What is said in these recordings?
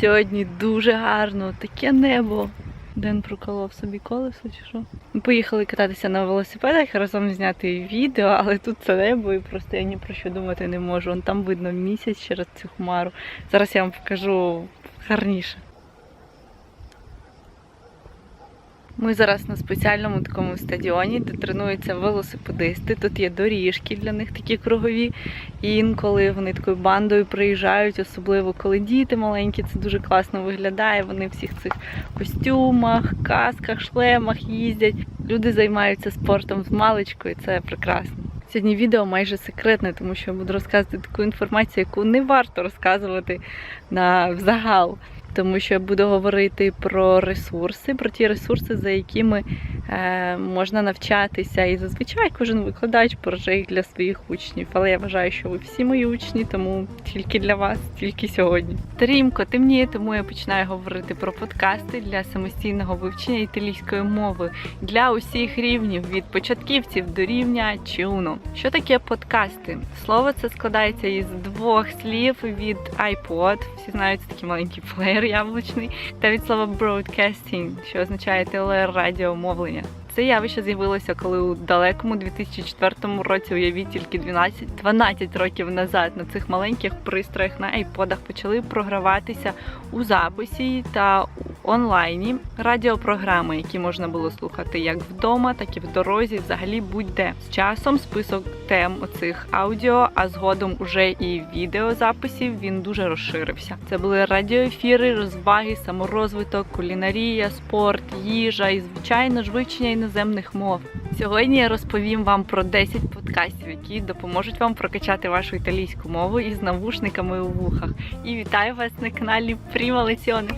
Сьогодні дуже гарно, таке небо. Ден проколов собі колесо чи що. Ми поїхали кататися на велосипедах, разом зняти відео, але тут це небо і просто я ні про що думати не можу. Вон там видно місяць через цю хмару. Зараз я вам покажу гарніше. Ми зараз на спеціальному такому стадіоні, де тренуються велосипедисти. Тут є доріжки для них такі кругові. І інколи вони такою бандою приїжджають, особливо коли діти маленькі, це дуже класно виглядає. Вони в всіх цих костюмах, касках, шлемах їздять. Люди займаються спортом з маличкою, це прекрасно. Сьогодні відео майже секретне, тому що я буду розказувати таку інформацію, яку не варто розказувати на взагал. Тому що я буду говорити про ресурси, про ті ресурси, за якими е, можна навчатися. І зазвичай кожен викладач береже їх для своїх учнів. Але я вважаю, що ви всі мої учні, тому тільки для вас, тільки сьогодні. Трімко темніє, тому я починаю говорити про подкасти для самостійного вивчення італійської мови для усіх рівнів від початківців до рівня Чуно. Що таке подкасти? Слово це складається із двох слів від iPod. Всі знають це такий маленький плеєр яблучний, та від слова broadcasting, що означає телерадіомовлення. Це явище з'явилося, коли у далекому 2004 році, уявіть тільки 12, 12 років назад, на цих маленьких пристроях на айподах почали програватися у записі та онлайні радіопрограми, які можна було слухати як вдома, так і в дорозі, взагалі будь-де. З часом список тем оцих аудіо, а згодом уже і відеозаписів він дуже розширився. Це були радіоефіри, розваги, саморозвиток, кулінарія, спорт, їжа і звичайно ж вивчення іноземних мов. Сьогодні я розповім вам про 10 подкастів, які допоможуть вам прокачати вашу італійську мову із навушниками у вухах. І вітаю вас на каналі Prima Lezione.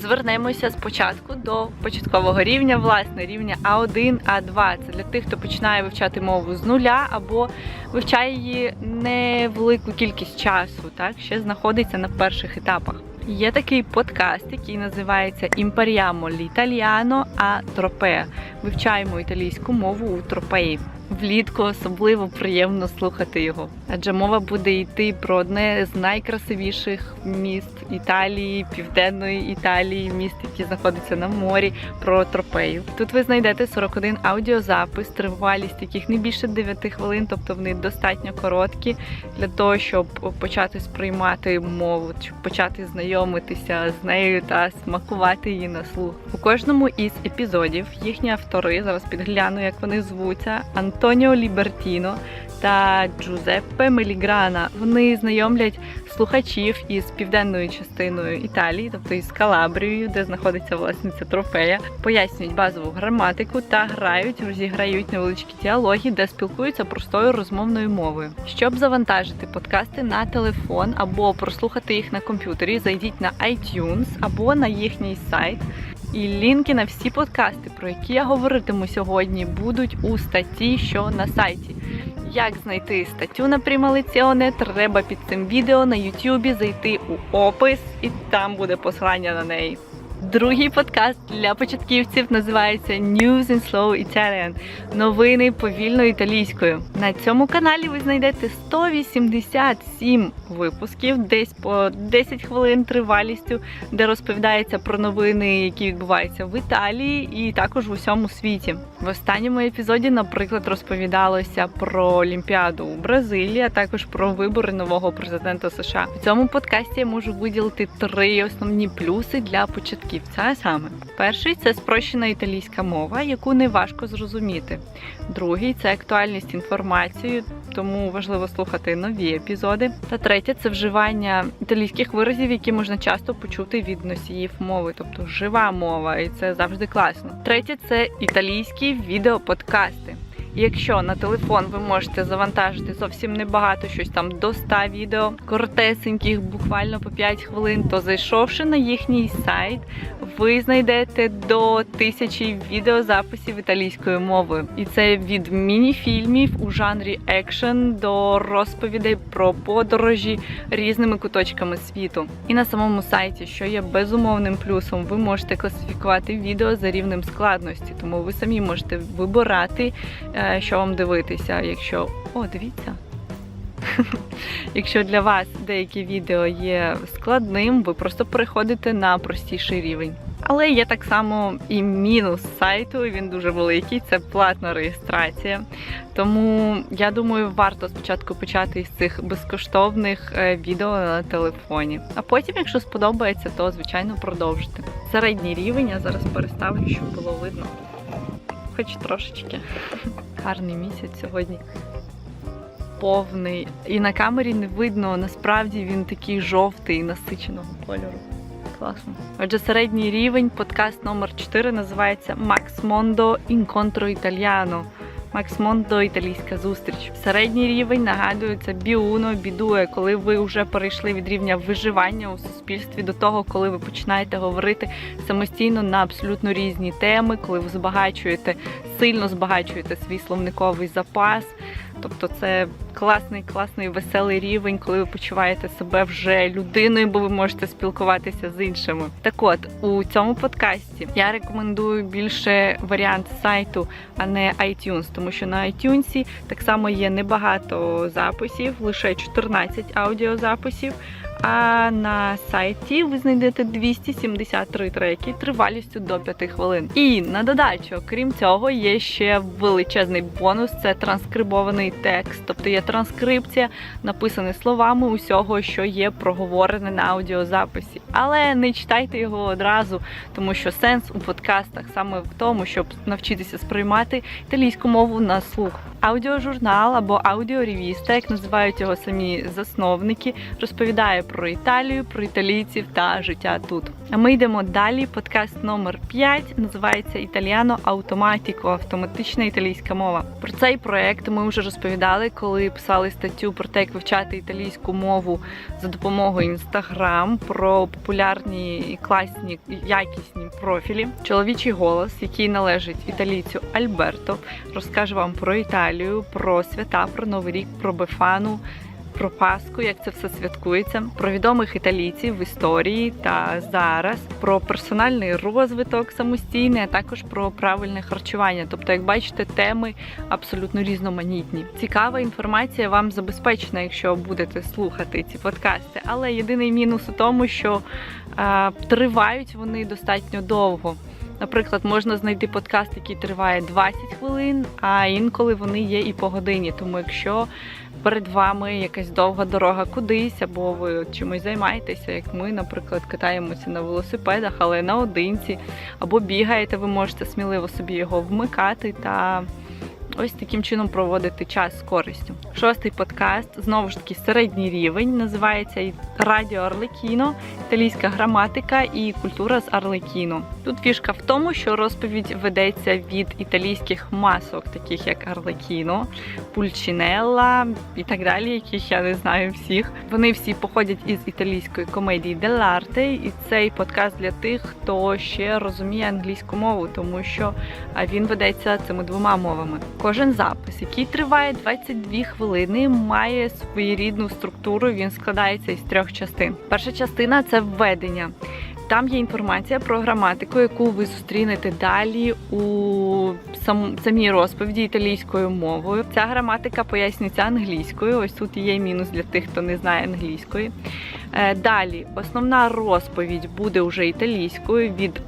Звернемося спочатку до початкового рівня, власне, рівня А1, А2. Це для тих, хто починає вивчати мову з нуля або вивчає її невелику кількість часу, так ще знаходиться на перших етапах. Є такий подкаст, який називається Impariamo l'italiano a Tropea. Вивчаємо італійську мову у тропеї. Влітку особливо приємно слухати його, адже мова буде йти про одне з найкрасивіших міст Італії, південної Італії, міст, які знаходяться на морі, про тропею. Тут ви знайдете 41 аудіозапис, тривалість яких не більше 9 хвилин, тобто вони достатньо короткі для того, щоб почати сприймати мову, щоб почати знайомитися з нею та смакувати її на слух. У кожному із епізодів їхні автори зараз підгляну, як вони звуться. Антоніо Лібертіно та Джузеппе Меліграна. Вони знайомлять слухачів із південною частиною Італії, тобто із Калабрією, де знаходиться власне ця трофея, пояснюють базову граматику та грають, розіграють невеличкі діалоги, де спілкуються простою розмовною мовою. Щоб завантажити подкасти на телефон або прослухати їх на комп'ютері, зайдіть на iTunes або на їхній сайт. І лінки на всі подкасти, про які я говоритиму сьогодні, будуть у статті, що на сайті. Як знайти статтю на Lezione, треба під цим відео на Ютубі зайти у опис, і там буде посилання на неї. Другий подкаст для початківців називається News in Slow Italian – новини повільною італійською. На цьому каналі ви знайдете 187 випусків, десь по 10 хвилин тривалістю, де розповідається про новини, які відбуваються в Італії і також в усьому світі. В останньому епізоді, наприклад, розповідалося про Олімпіаду у Бразилії, а також про вибори нового президента США. В цьому подкасті я можу виділити три основні плюси для початківців. А саме, перший це спрощена італійська мова, яку не важко зрозуміти. Другий це актуальність інформації, тому важливо слухати нові епізоди. Та третє це вживання італійських виразів, які можна часто почути від носіїв мови, тобто жива мова, і це завжди класно. Третє це італійські відеоподкасти. Якщо на телефон ви можете завантажити зовсім небагато, щось там до 100 відео, коротесеньких, буквально по 5 хвилин, то зайшовши на їхній сайт, ви знайдете до тисячі відеозаписів італійською мовою. І це від міні-фільмів у жанрі екшен до розповідей про подорожі різними куточками світу. І на самому сайті, що є безумовним плюсом, ви можете класифікувати відео за рівнем складності, тому ви самі можете вибирати, е, що вам дивитися. Якщо о, дивіться. Якщо для вас деякі відео є складним, ви просто переходите на простіший рівень. Але є так само і мінус сайту, він дуже великий, це платна реєстрація. Тому я думаю, варто спочатку почати із цих безкоштовних е, відео на телефоні. А потім, якщо сподобається, то звичайно продовжити. Середній рівень я зараз переставлю, щоб було видно. Хоч трошечки. Гарний місяць сьогодні. Повний. І на камері не видно, насправді він такий жовтий, насиченого кольору. Класно. Отже, середній рівень, подкаст номер 4 називається Max Mondo Incontro Italiano. Макс Мондо італійська зустріч. Середній рівень нагадую, це біуно, бідує, коли ви вже перейшли від рівня виживання у суспільстві до того, коли ви починаєте говорити самостійно на абсолютно різні теми, коли ви збагачуєте, сильно збагачуєте свій словниковий запас. Тобто це класний, класний, веселий рівень, коли ви почуваєте себе вже людиною, бо ви можете спілкуватися з іншими. Так от у цьому подкасті я рекомендую більше варіант сайту, а не iTunes, тому що на iTunes так само є небагато записів, лише 14 аудіозаписів. А на сайті ви знайдете 273 треки тривалістю до 5 хвилин. І на додачу, крім цього, є ще величезний бонус це транскрибований текст, тобто є транскрипція, написана словами усього, що є проговорене на аудіозаписі. Але не читайте його одразу, тому що сенс у подкастах саме в тому, щоб навчитися сприймати італійську мову на слух. Аудіожурнал або аудіоревіста, як називають його самі засновники, розповідає про Італію, про італійців та життя тут. А ми йдемо далі. Подкаст номер 5 називається Італіано Автоматіко, автоматична італійська мова. Про цей проект ми вже розповідали, коли писали статтю про те, як вивчати італійську мову за допомогою інстаграм, про популярні і класні якісні профілі. Чоловічий голос, який належить італійцю Альберто, розкаже вам про Італію, про свята, про Новий рік, про Бефану. Про Пасху, як це все святкується, про відомих італійців в історії та зараз, про персональний розвиток самостійний, а також про правильне харчування. Тобто, як бачите, теми абсолютно різноманітні. Цікава інформація вам забезпечена, якщо будете слухати ці подкасти. Але єдиний мінус у тому, що е, тривають вони достатньо довго. Наприклад, можна знайти подкаст, який триває 20 хвилин, а інколи вони є і по годині. Тому якщо перед вами якась довга дорога кудись, або ви чимось займаєтеся, як ми, наприклад, катаємося на велосипедах, але наодинці, або бігаєте, ви можете сміливо собі його вмикати та ось таким чином проводити час з користю. Шостий подкаст знову ж таки середній рівень, називається Радіо Арлекіно, італійська граматика і культура з Арлекіно. Тут фішка в тому, що розповідь ведеться від італійських масок, таких як Арлекіно, Пульчинелла і так далі, яких я не знаю всіх. Вони всі походять із італійської комедії Деларте, і цей подкаст для тих, хто ще розуміє англійську мову, тому що він ведеться цими двома мовами. Кожен запис, який триває 22 хвилини, має своєрідну структуру. Він складається із трьох частин. Перша частина це введення. Там є інформація про граматику, яку ви зустрінете далі у сам, самій розповіді італійською мовою. Ця граматика пояснюється англійською. Ось тут є мінус для тих, хто не знає англійської. Е, Далі основна розповідь буде вже італійською від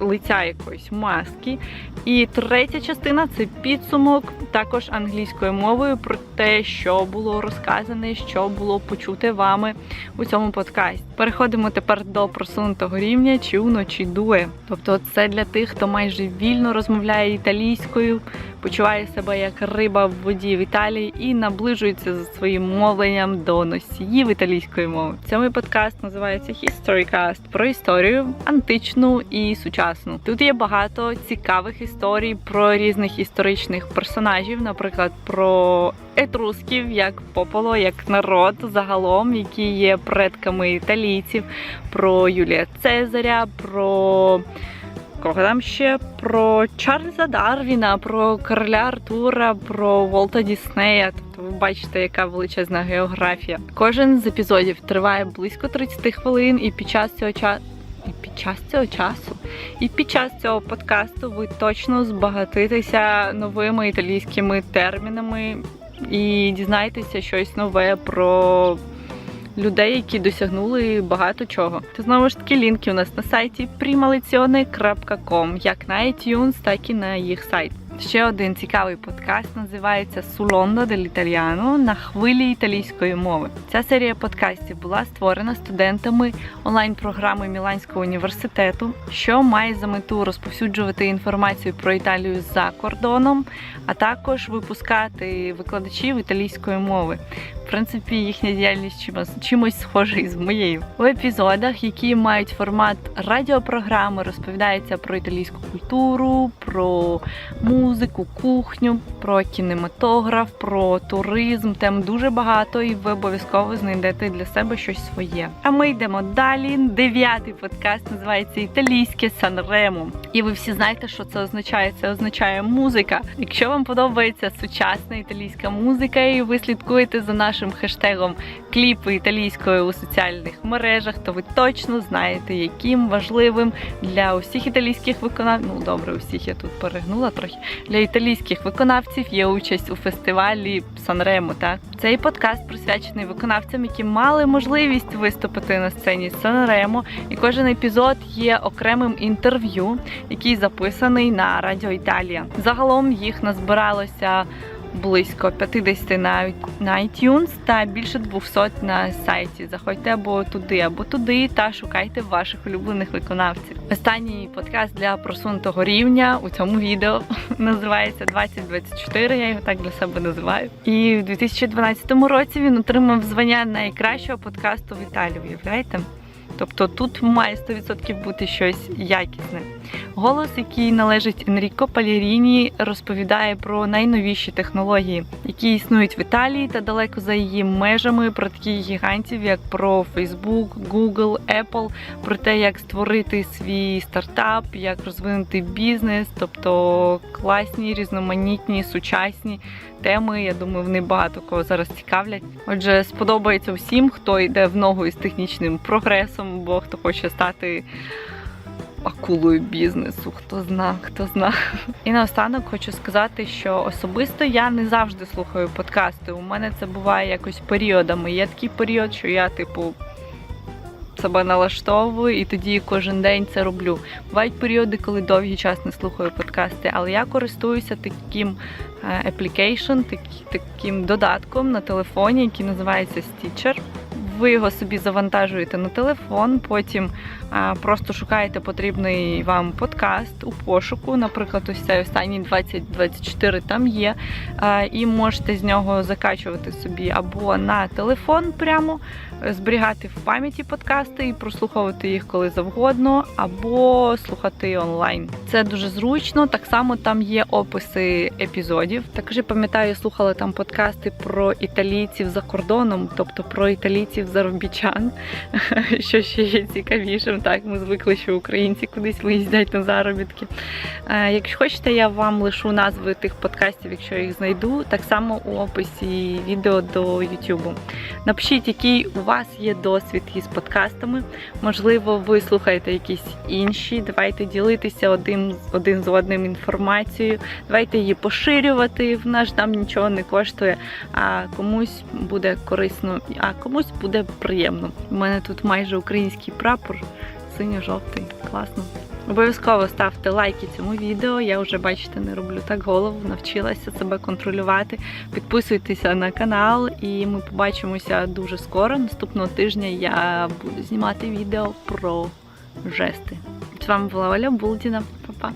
лиця якоїсь маски. І третя частина це підсумок також англійською мовою про те, що було розказане, що було почуте вами у цьому подкасті. Переходимо тепер до просунутого рівня чи уночі дує. Тобто це для тих, хто майже вільно розмовляє італійською, почуває себе як риба в воді в Італії і наближується за своїм мовленням до носіїв італійської мови. Цьому подкаст називається Historycast про історію античну і сучасну. Тут є багато цікавих історій про різних історичних персонажів, наприклад, про етрусків як пополо, як народ загалом, які є предками італійців, про Юлія Цезаря, про там ще про Чарльза Дарвіна, про короля Артура, про Волта Діснея. Тобто ви бачите, яка величезна географія. Кожен з епізодів триває близько 30 хвилин, і під час цього часу. І під час цього часу, і під час цього подкасту ви точно збагатитеся новими італійськими термінами і дізнаєтеся щось нове про людей, які досягнули багато чого. Та знову ж таки лінки у нас на сайті primalezione.com, як на iTunes, так і на їх сайт. Ще один цікавий подкаст називається Сулондо dell'Italiano на хвилі італійської мови. Ця серія подкастів була створена студентами онлайн-програми Міланського університету, що має за мету розповсюджувати інформацію про Італію за кордоном, а також випускати викладачів італійської мови. В принципі, їхня діяльність чимось, чимось схожа із моєю. У епізодах, які мають формат радіопрограми, розповідається про італійську культуру, про музику, кухню, про кінематограф, про туризм. Тем дуже багато, і ви обов'язково знайдете для себе щось своє. А ми йдемо далі. Дев'ятий подкаст називається Італійське Санремо. І ви всі знаєте, що це означає. Це означає музика. Якщо вам подобається сучасна італійська музика, і ви слідкуєте за нашим хештегом кліпи італійської у соціальних мережах, то ви точно знаєте, яким важливим для усіх італійських виконавців. Ну добре, усіх я тут перегнула трохи. Для італійських виконавців є участь у фестивалі Санремо. Так цей подкаст присвячений виконавцям, які мали можливість виступити на сцені Санремо. І кожен епізод є окремим інтерв'ю, який записаний на Радіо Італія. Загалом їх назбиралося близько 50 на, iTunes та більше 200 на сайті. Заходьте або туди, або туди та шукайте ваших улюблених виконавців. Останній подкаст для просунутого рівня у цьому відео називається 2024. Я його так для себе називаю. І в 2012 році він отримав звання найкращого подкасту в Італії. Уявляєте? Тобто тут має 100% бути щось якісне. Голос, який належить Енріко Паліріні, розповідає про найновіші технології, які існують в Італії та далеко за її межами, про таких гігантів, як про Facebook, Google, Apple, про те, як створити свій стартап, як розвинути бізнес, тобто класні, різноманітні, сучасні теми. Я думаю, вони багато кого зараз цікавлять. Отже, сподобається всім, хто йде в ногу із технічним прогресом, бо хто хоче стати акулою бізнесу, хто зна, хто зна. І наостанок хочу сказати, що особисто я не завжди слухаю подкасти. У мене це буває якось періодами. Є такий період, що я, типу. Себе налаштовую і тоді кожен день це роблю. Бувають періоди, коли довгий час не слухаю подкасти, але я користуюся таким е, application, таким додатком на телефоні, який називається Stitcher. Ви його собі завантажуєте на телефон, потім просто шукаєте потрібний вам подкаст у пошуку. Наприклад, ось цей останній 2024 там є. І можете з нього закачувати собі або на телефон прямо, зберігати в пам'яті подкасти і прослуховувати їх коли завгодно, або слухати онлайн. Це дуже зручно. Так само там є описи епізодів. Також пам'ятаю, слухала там подкасти про італійців за кордоном, тобто про італійців заробітчан, що ще є цікавішим. Так, ми звикли, що українці кудись виїздять на заробітки. Е, Якщо хочете, я вам лишу назви тих подкастів, якщо їх знайду, так само у описі відео до YouTube. Напишіть, який у вас є досвід із подкастами. Можливо, ви слухаєте якісь інші. Давайте ділитися один, один з одним інформацією. Давайте її поширювати. В нас нам нічого не коштує, а комусь буде корисно, а комусь буде приємно. У мене тут майже український прапор, синьо-жовтий. Класно. Обов'язково ставте лайки цьому відео. Я вже, бачите, не роблю так голову, навчилася себе контролювати. Підписуйтеся на канал, і ми побачимося дуже скоро. Наступного тижня я буду знімати відео про жести. З вами була Оля Булдіна. Па-па.